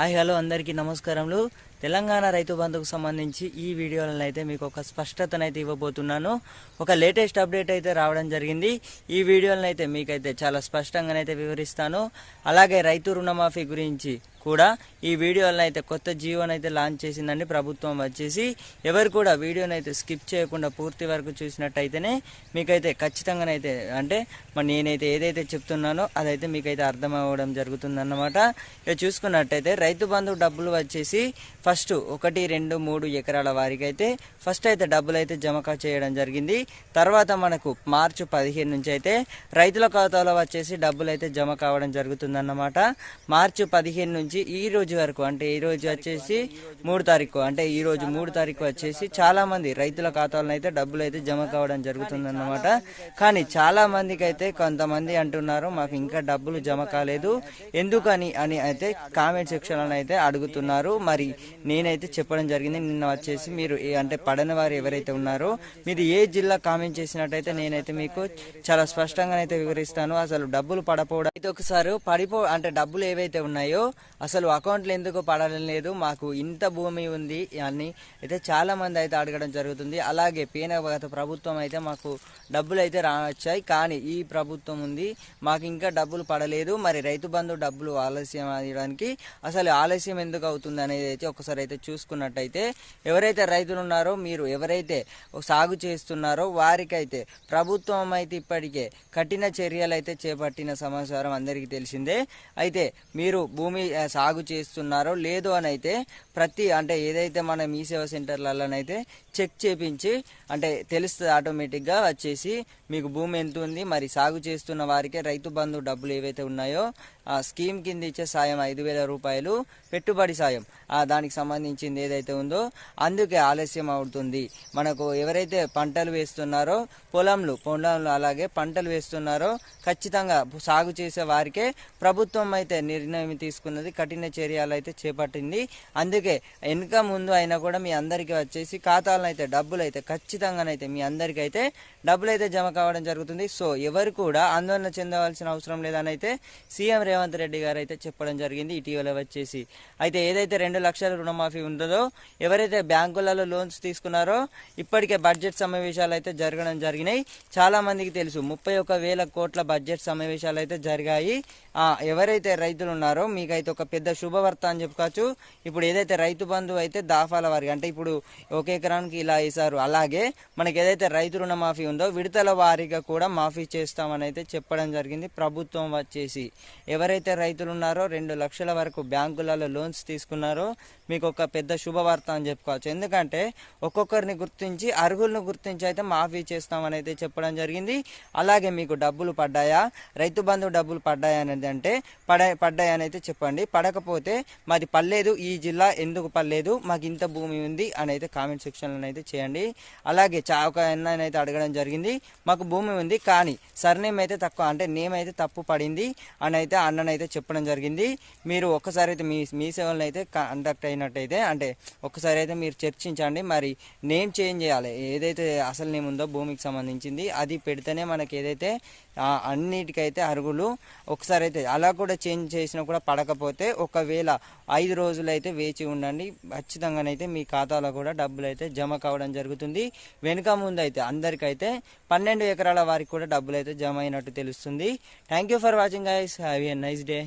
Hi hello అందరికీ నమస్కారములు. తెలంగాణ రైతు బంధుకు సంబంధించి ఈ వీడియోలను అయితే మీకు ఒక స్పష్టతనైతే ఇవ్వబోతున్నాను. ఒక లేటెస్ట్ అప్డేట్ అయితే రావడం జరిగింది. ఈ వీడియోలను అయితే మీకైతే చాలా స్పష్టంగానైతే వివరిస్తాను. అలాగే రైతు రుణమాఫీ గురించి కూడా ఈ వీడియోలను అయితే కొత్త జీవోని అయితే లాంచ్ చేసిందండి ప్రభుత్వం వచ్చేసి. ఎవరు కూడా వీడియోని అయితే స్కిప్ చేయకుండా పూర్తి వరకు చూసినట్టయితేనే మీకైతే ఖచ్చితంగానైతే అంటే మరి నేనైతే ఏదైతే చెప్తున్నానో అదైతే మీకైతే అర్థం అవ్వడం జరుగుతుందన్నమాట. ఇక చూసుకున్నట్టయితే రైతు బంధు డబ్బులు వచ్చేసి ఫస్ట్ ఒకటి రెండు మూడు ఎకరాల వారికి అయితే ఫస్ట్ అయితే డబ్బులు అయితే జమ చేయడం జరిగింది. తర్వాత మనకు మార్చి పదిహేను నుంచి అయితే రైతుల ఖాతాలో వచ్చేసి డబ్బులు అయితే జమ కావడం జరుగుతుందన్నమాట. మార్చి పదిహేను నుంచి ఈ రోజు వరకు అంటే ఈ రోజు వచ్చేసి మూడు తారీఖు అంటే ఈ రోజు మూడు తారీఖు వచ్చేసి చాలా మంది రైతుల ఖాతాలో అయితే డబ్బులు అయితే జమ కావడం జరుగుతుందన్నమాట. కానీ చాలా మందికి అయితే కొంతమంది అంటున్నారు మాకు ఇంకా డబ్బులు జమ కాలేదు. ఎందుకని? అని అయితే కామెంట్ సెక్షన్ అయితే అడుగుతున్నారు. మరి నేనైతే చెప్పడం జరిగింది. నిన్న వచ్చేసి మీరు అంటే పడని వారు ఎవరైతే ఉన్నారో మీరు ఏ జిల్లా కామెంట్ చేసినట్టయితే నేనైతే మీకు చాలా స్పష్టంగా అయితే వివరిస్తాను. అసలు డబ్బులు పడపోవడం అయితే ఒకసారి పడిపో అంటే డబ్బులు ఏవైతే ఉన్నాయో అసలు అకౌంట్లు ఎందుకు పడడం లేదు మాకు ఇంత భూమి ఉంది అని అయితే చాలా మంది అయితే అడగడం జరుగుతుంది. అలాగే పీన గత ప్రభుత్వం అయితే మాకు డబ్బులు అయితే రావచ్చాయి. కానీ ఈ ప్రభుత్వం ఉంది. మాకు ఇంకా డబ్బులు పడలేదు. మరి రైతు బంధు డబ్బులు ఆలస్యం అయ్యడానికి అసలు ఆలస్యం ఎందుకు అవుతుంది అనేది అయితే ఒకసారి అయితే చూసుకున్నట్టయితే ఎవరైతే రైతులు ఉన్నారో మీరు ఎవరైతే సాగు చేస్తున్నారో వారికైతే ప్రభుత్వం అయితే ఇప్పటికే కఠిన చర్యలు అయితే చేపట్టిన సమాచారం అందరికీ తెలిసిందే. అయితే మీరు భూమి సాగు చేస్తున్నారో లేదో అని అయితే ప్రతి అంటే ఏదైతే మన మీ సేవా సెంటర్లలోనైతే చెక్ చేపించి అంటే తెలుస్తుంది ఆటోమేటిక్గా వచ్చేసి మీకు భూమి ఎంత ఉంది మరి సాగు చేస్తున్న వారికే రైతు బంధు డబ్బులు ఏవైతే ఉన్నాయో ఆ స్కీమ్ కింద ఇచ్చే సాయం ఐదు వేల రూపాయలు పెట్టుబడి సాయం. దానికి సంబంధించింది ఏదైతే ఉందో అందుకే ఆలస్యం అవుతుంది. మనకు ఎవరైతే పంటలు వేస్తున్నారో పొలంలో పొలంలో అలాగే పంటలు వేస్తున్నారో ఖచ్చితంగా సాగు చేసే వారికే ప్రభుత్వం అయితే నిర్ణయం తీసుకున్నది కఠిన చర్యలు అయితే చేపట్టింది. అందుకే వెనుక ముందు అయినా కూడా మీ అందరికీ వచ్చేసి ఖాతాలను అయితే డబ్బులు అయితే ఖచ్చితంగానైతే మీ అందరికీ అయితే డబ్బులు అయితే జమ కావడం జరుగుతుంది. సో ఎవరు కూడా ఆందోళన చెందవలసిన అవసరం లేదని అయితే సీఎం రేవంత్ రెడ్డి గారు అయితే చెప్పడం జరిగింది. ఇటీవల వచ్చేసి అయితే ఏదైతే రెండు లక్షల రుణమాఫీ ఉందో ఎవరైతే బ్యాంకులలో లోన్స్ తీసుకున్నారో ఇప్పటికే బడ్జెట్ సమావేశాలు అయితే జరగడం జరిగినాయి. చాలా మందికి తెలుసు ముప్పై ఒక వేల కోట్ల బడ్జెట్ సమావేశాలు అయితే జరిగాయి. ఎవరైతే రైతులు ఉన్నారో మీకైతే ఒక పెద్ద శుభవార్త అని చెప్పుకోవచ్చు. ఇప్పుడు ఏదైతే రైతు బంధు అయితే దాఫాల వారికి అంటే ఇప్పుడు ఒక ఎకరానికి ఇలా వేశారు అలాగే మనకి ఏదైతే రైతు రుణమాఫీ ఉందో విడతల వారీగా కూడా మాఫీ చేస్తామని అయితే చెప్పడం జరిగింది. ప్రభుత్వం వచ్చేసి ఎవరైతే రైతులు ఉన్నారో రెండు లక్షల వరకు బ్యాంకులలో లోన్స్ తీసుకున్నారో మీకు ఒక పెద్ద శుభవార్త అని చెప్పుకోవచ్చు. ఎందుకంటే ఒక్కొక్కరిని గుర్తించి అర్హులను గుర్తించి అయితే మాఫీ చేస్తామని అయితే చెప్పడం జరిగింది. అలాగే మీకు డబ్బులు పడ్డాయా? రైతు బంధు డబ్బులు పడ్డాయా అనేది అంటే పడ పడ్డాయని అయితే చెప్పండి. పడకపోతే మాది పర్లేదు ఈ జిల్లా ఎందుకు పర్లేదు మాకు ఇంత భూమి ఉంది అని అయితే కామెంట్ సెక్షన్లో అయితే చేయండి. అలాగే చా ఒక అన్నయ్య అయితే అడగడం జరిగింది. మాకు భూమి ఉంది కానీ సర్నేమ్ అయితే తక్కువ అంటే నేమ్ అయితే తప్పు పడింది అని అయితే అన్ననైతే చెప్పడం జరిగింది. మీరు ఒక్కసారి అయితే మీ మీ సేవలను అయితే కండక్ట్ చూసినట్టయితే అంటే ఒకసారి అయితే మీరు చర్చించండి. మరి నేమ్ చేంజ్ చేయాలి. ఏదైతే అసలు నేమ్ ఉందో భూమికి సంబంధించింది అది పెడితేనే మనకి ఏదైతే అన్నిటికైతే అరుగులు ఒకసారి అయితే అలా కూడా చేంజ్ చేసినా కూడా పడకపోతే ఒకవేళ ఐదు రోజులు అయితే వేచి ఉండండి. ఖచ్చితంగానైతే మీ ఖాతాలో కూడా డబ్బులు అయితే జమ కావడం జరుగుతుంది. వెనుక ముందు అయితే అందరికైతే పన్నెండు ఎకరాల వారికి కూడా డబ్బులు అయితే జమ అయినట్టు తెలుస్తుంది. Thank you for watching guys have a nice day